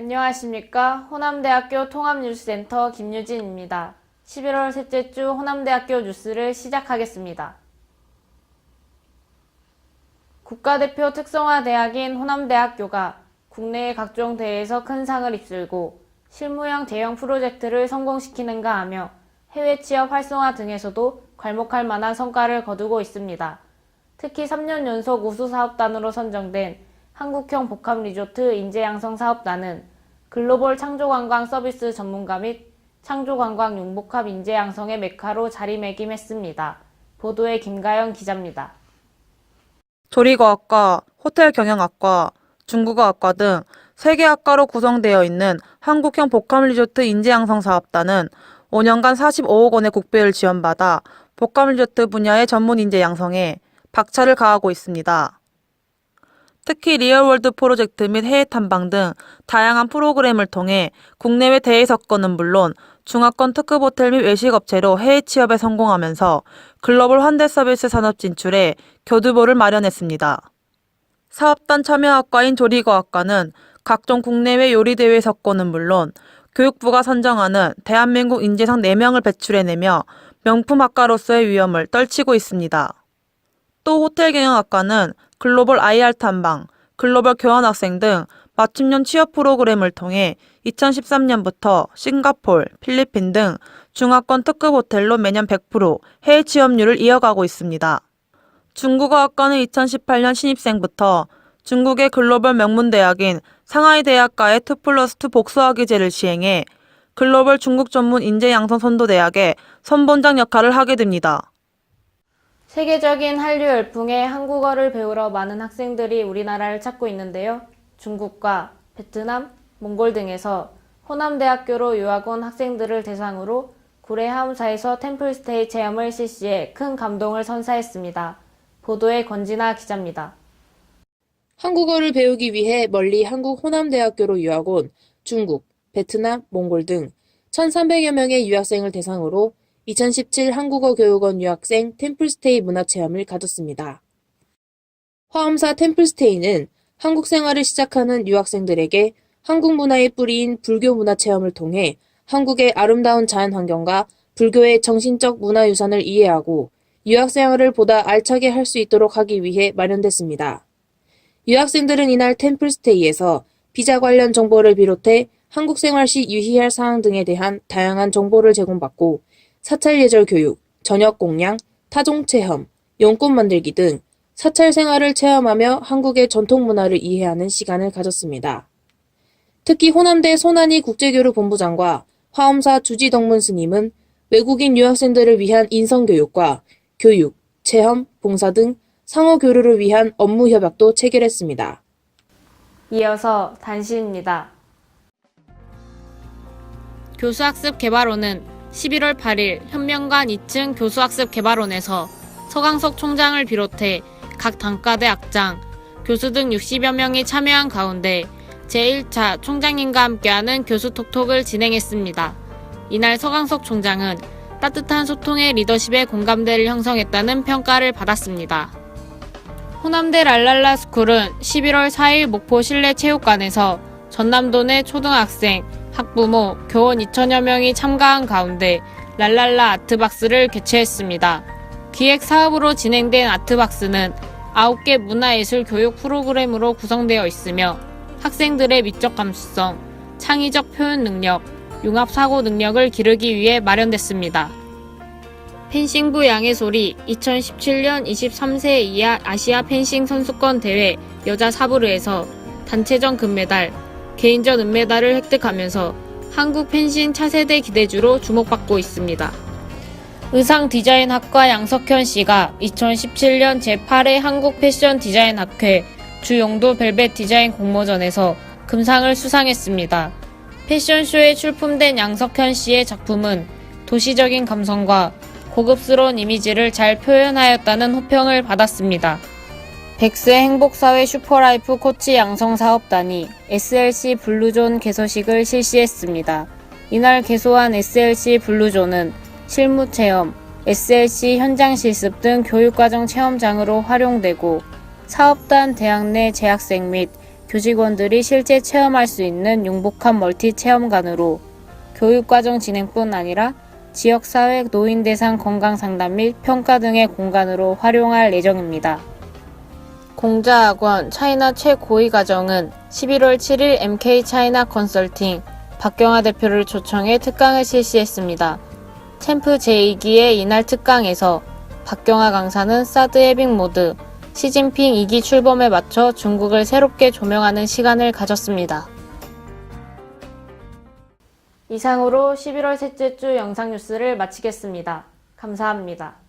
안녕하십니까. 호남대학교 통합뉴스센터 김유진입니다. 11월 셋째 주 호남대학교 뉴스를 시작하겠습니다. 국가대표 특성화 대학인 호남대학교가 국내의 각종 대회에서 큰 상을 휩쓸고 실무형 대형 프로젝트를 성공시키는가 하며 해외 취업 활성화 등에서도 괄목할 만한 성과를 거두고 있습니다. 특히 3년 연속 우수 사업단으로 선정된 한국형 복합 리조트 인재 양성 사업단은 글로벌 창조관광 서비스 전문가 및 창조관광 융복합 인재 양성의 메카로 자리매김했습니다. 보도에 김가영 기자입니다. 조리과학과, 호텔 경영학과, 중국어학과 등 3개 학과로 구성되어 있는 한국형 복합리조트 인재양성 사업단은 5년간 45억 원의 국비를 지원받아 복합리조트 분야의 전문 인재 양성에 박차를 가하고 있습니다. 특히 리얼월드 프로젝트 및 해외 탐방 등 다양한 프로그램을 통해 국내외 대회 석권은 물론 중화권 특급 호텔 및 외식업체로 해외 취업에 성공하면서 글로벌 환대 서비스 산업 진출에 교두보를 마련했습니다. 사업단 참여학과인 조리과학과는 각종 국내외 요리대회 석권은 물론 교육부가 선정하는 대한민국 인재상 4명을 배출해내며 명품 학과로서의 위험을 떨치고 있습니다. 또 호텔경영학과는 글로벌 IR 탐방, 글로벌 교환학생 등 맞춤형 취업 프로그램을 통해 2013년부터 싱가폴, 필리핀 등 중화권 특급 호텔로 매년 100% 해외 취업률을 이어가고 있습니다. 중국어학과는 2018년 신입생부터 중국의 글로벌 명문대학인 상하이 대학과의 2 플러스 2 복수학위제를 시행해 글로벌 중국 전문 인재 양성 선도대학의 선본장 역할을 하게 됩니다. 세계적인 한류 열풍에 한국어를 배우러 많은 학생들이 우리나라를 찾고 있는데요. 중국과 베트남, 몽골 등에서 호남대학교로 유학 온 학생들을 대상으로 구례 하움사에서 템플스테이 체험을 실시해 큰 감동을 선사했습니다. 보도에 권진아 기자입니다. 한국어를 배우기 위해 멀리 한국 호남대학교로 유학 온 중국, 베트남, 몽골 등 1,300여 명의 유학생을 대상으로 2017 한국어 교육원 유학생 템플스테이 문화체험을 가졌습니다. 화엄사 템플스테이는 한국 생활을 시작하는 유학생들에게 한국 문화의 뿌리인 불교 문화 체험을 통해 한국의 아름다운 자연 환경과 불교의 정신적 문화 유산을 이해하고 유학 생활을 보다 알차게 할 수 있도록 하기 위해 마련됐습니다. 유학생들은 이날 템플스테이에서 비자 관련 정보를 비롯해 한국 생활 시 유의할 사항 등에 대한 다양한 정보를 제공받고 사찰 예절 교육, 저녁 공양, 타종 체험, 용꽃 만들기 등 사찰 생활을 체험하며 한국의 전통 문화를 이해하는 시간을 가졌습니다. 특히 호남대 손한희 국제교류 본부장과 화엄사 주지덕문 스님은 외국인 유학생들을 위한 인성교육과 교육, 체험, 봉사 등 상호 교류를 위한 업무 협약도 체결했습니다. 이어서 단시입니다. 교수학습 개발원은 11월 8일 현명관 2층 교수학습 개발원에서 서강석 총장을 비롯해 각 단과대 학장, 교수 등 60여 명이 참여한 가운데 제1차 총장님과 함께하는 교수 톡톡을 진행했습니다. 이날 서강석 총장은 따뜻한 소통의 리더십의 공감대를 형성했다는 평가를 받았습니다. 호남대 랄랄라 스쿨은 11월 4일 목포 실내 체육관에서 전남도 내 초등학생, 학부모, 교원 2천여 명이 참가한 가운데 랄랄라 아트박스를 개최했습니다. 기획 사업으로 진행된 아트박스는 9개 문화예술 교육 프로그램으로 구성되어 있으며 학생들의 미적 감수성, 창의적 표현 능력, 융합 사고 능력을 기르기 위해 마련됐습니다. 펜싱부 양해솔이 2017년 23세 이하 아시아 펜싱 선수권 대회 여자 사부르에서 단체전 금메달, 개인전 은메달을 획득하면서 한국 펜싱 차세대 기대주로 주목받고 있습니다. 의상 디자인 학과 양석현 씨가 2017년 제8회 한국 패션 디자인 학회 주용도 벨벳 디자인 공모전에서 금상을 수상했습니다. 패션쇼에 출품된 양석현 씨의 작품은 도시적인 감성과 고급스러운 이미지를 잘 표현하였다는 호평을 받았습니다. 백스 행복사회 슈퍼라이프 코치 양성사업단이 SLC 블루존 개소식을 실시했습니다. 이날 개소한 SLC 블루존은 실무 체험, SLC 현장 실습 등 교육과정 체험장으로 활용되고 사업단 대학 내 재학생 및 교직원들이 실제 체험할 수 있는 융복합 멀티 체험관으로 교육과정 진행뿐 아니라 지역사회 노인 대상 건강 상담 및 평가 등의 공간으로 활용할 예정입니다. 공자학원 차이나 최고위 과정은 11월 7일 MK 차이나 컨설팅 박경화 대표를 초청해 특강을 실시했습니다. 챔프 제2기의 이날 특강에서 박경화 강사는 사드 해빙 모드, 시진핑 2기 출범에 맞춰 중국을 새롭게 조명하는 시간을 가졌습니다. 이상으로 11월 셋째 주 영상 뉴스를 마치겠습니다. 감사합니다.